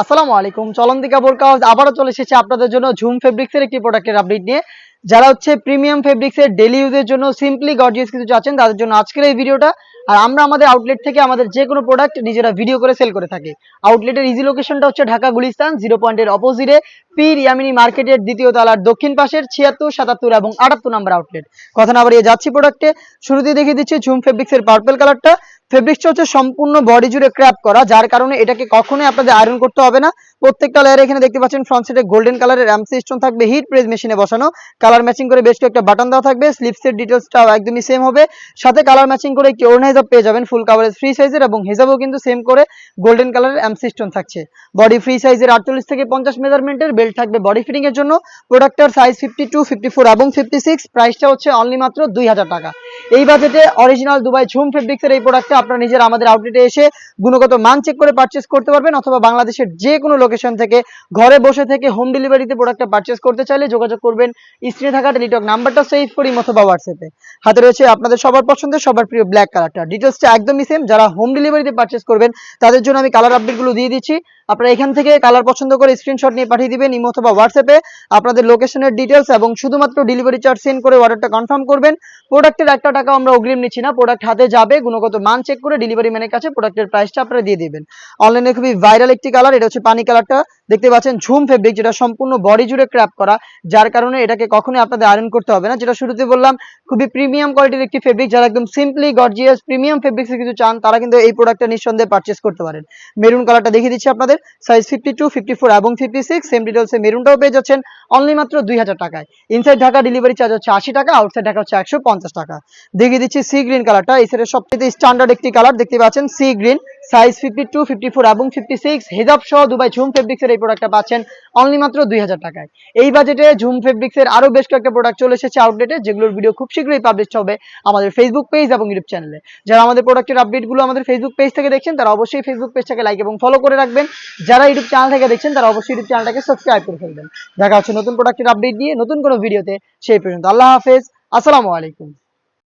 আসসালামু আলাইকুম। চলন্তিকা বোরকাউজ আবারও চলে এসেছে আপনাদের জন্য ঝুম ফেব্রিক্সের একটি প্রোডাক্টের আপডেট নিয়ে। যারা হচ্ছে প্রিমিয়াম ফেব্রিক্সের ডেলি ইউজের জন্য সিম্পলি গর্জিয়াস কিছু চাচ্ছেন, তাদের জন্য আজকের এই ভিডিওটা আর আমরা আমাদের আউটলেট থেকে আমাদের যে কোনো প্রোডাক্ট নিজেরা ভিডিও করে সেল করে থাকি। আউটলেটের ইজি লোকেশনটা হচ্ছে ঢাকা গুলিস্তান জিরো পয়েন্টের অপোজিটে পীর ইয়ামিনী মার্কেটের দ্বিতীয় তলার দক্ষিণ পাশের ছিয়াত্তর, সাতাত্তর এবং আটাত্তর নাম্বার আউটলেট কথা না বাড়িয়ে যাচ্ছি প্রোডাক্টে শুরুতেই দেখিয়ে দিচ্ছি ঝুম ফেব্রিক্সের পার্পল কালারটা ফেব্রিক্সটা হচ্ছে সম্পূর্ণ বডি জুড়ে ক্র্যাপ করা, যার কারণে এটাকে কখনোই আপনাদের আয়রন করতে হবে না। প্রত্যেকটা লেয়ারে এখানে দেখতে পাচ্ছেন ফ্রন্ট সাইডে গোল্ডেন কালারের র্যাম সিস্টেম থাকবে হিট প্রেস মেশিনে বসানো। কালার ম্যাচিং করে বেশ একটা বাটন দেওয়া থাকবে স্লিপসের ডিটেলসটাও একদমই সেম হবে। সাথে কালার ম্যাচিং করে একটি ওড়না হিসাব পেয়ে যাবেন ফুল কাভারেজ ফ্রি সাইজের এবং হিসাবেও কিন্তু সেম করে গোল্ডেন কালারের এম সিস্টেম থাকছে। বডি ফ্রি সাইজের আটচল্লিশ থেকে পঞ্চাশ মেজারমেন্টের বেল্ট থাকবে বডি ফিটিং এর জন্য। প্রোডাক্টের size fifty two fifty four এবং ফিফটি সিক্স প্রাইসটা হচ্ছে অনলি মাত্র দুই হাজার টাকা। এই বাজেটে অরিজিনাল দুবাই ঝুম ফেব্রিক্সের এই প্রোডাক্টটা আপনারা নিজের আমাদের আউটলেটে এসে গুণগত মান চেক করে পারচেস করতে পারবেন অথবা বাংলাদেশের যে কোনো লোকেশন থেকে ঘরে বসে থেকে হোম ডেলিভারিতে প্রোডাক্টটা পারচেস করতে চাইলে যোগাযোগ করবেন স্ক্রিনে থাকা টেলিটক নাম্বারটা সেভ করি অথবা হোয়াটসঅ্যাপে হাতে রয়েছে আপনাদের সবার পছন্দের, সবার প্রিয় ব্ল্যাক কালারটা ডিটেলসটা একদমই সেম যারা হোম ডেলিভারিতে পারচেস করবেন, তাদের জন্য আমি কালার আপডেটগুলো দিয়ে দিচ্ছি। আপনারা এখান থেকে কালার পছন্দ করে স্ক্রিনশট নিয়ে পাঠিয়ে দিবেন, ইমো অথবা হোয়াটসঅ্যাপে আপনাদের লোকেশনের ডিটেলস এবং শুধুমাত্র ডেলিভারি চার্জ সেন্ড করে অর্ডারটা কনফার্ম করবেন। প্রোডাক্টের একটা টাকা আমরা অগ্রিম নিচ্ছি না প্রোডাক্ট হাতে যাবে, গুণগত মান চেক করে ডেলিভারি ম্যানের কাছে প্রোডাক্টের প্রাইসটা আপনারা দিয়ে দিবেন। অনলাইনে খুবই ভাইরাল একটি কালার এটা হচ্ছে পানি কালারটা দেখতে পাচ্ছেন, ঝুম ফেব্রিক যেটা সম্পূর্ণ বডি জুড়ে ক্র্যাপ করা, যার কারণে এটাকে কখনোই আপনাদের আয়রন করতে হবে না। যেটা শুরুতে বললাম, খুবই প্রিমিয়াম কোয়ালিটির একটি ফেব্রিক যারা একদম সিম্পলি গর্জিয়াস প্রিমিয়াম ফেব্রিক্স কিছু চান, তারা কিন্তু এই প্রোডাক্টটা নিঃসন্দেহে পারচেস করতে পারেন। মেরুন কালারটা দেখিয়ে দিচ্ছি আপনাদের। Size fifty two fifty four এবং ফিফটি সিক্স সেম ডিটেলসে মেরুনটাও পেয়ে যাচ্ছেন অনলি মাত্র দুই হাজার টাকায়। ইনসাইড ঢাকা ডেলিভারি চার্জ হচ্ছে আশি টাকা আউটসাইড ঢাকা হচ্ছে একশো পঞ্চাশ টাকা। দেখিয়ে দিচ্ছি সি গ্রিন কালারটা এই সেটের সবচেয়ে স্ট্যান্ডার্ড একটি কালার দেখতে পাচ্ছেন sea green size fifty two fifty four এবং ফিফটি সিক্স হেজাব সহ দুবাই ঝুম ফেব্রিক্সের এই প্রোডাক্টটা পাচ্ছেন অনলি মাত্র দুই হাজার টাকায়। এই বাজেটে ঝুম ফেব্রিক্সের আরও বেশ কয়েকটা প্রোডাক্ট চলে এসেছে আউটলেটে যেগুলোর ভিডিও খুব শীঘ্রই পাবলিশ হবে আমাদের ফেসবুক পেজ এবং ইউটিউব চ্যানেলে যারা আমাদের প্রোডাক্টের আপডেটগুলো আমাদের ফেসবুক পেজ থেকে দেখছেন, তারা অবশ্যই ফেসবুক পেজটাকে লাইক এবং ফলো করে রাখবেন। যারা ইউটিউব চ্যানেল থেকে দেখছেন, তারা অবশ্যই ইউটিউব চ্যানেলটাকে সাবস্ক্রাইব করে ফেলবেন। দেখা হচ্ছে নতুন প্রোডাক্টের আপডেট দিয়ে নতুন কোনো ভিডিওতে সেই পর্যন্ত। আল্লাহ হাফেজ। আসসালামু আলাইকুম।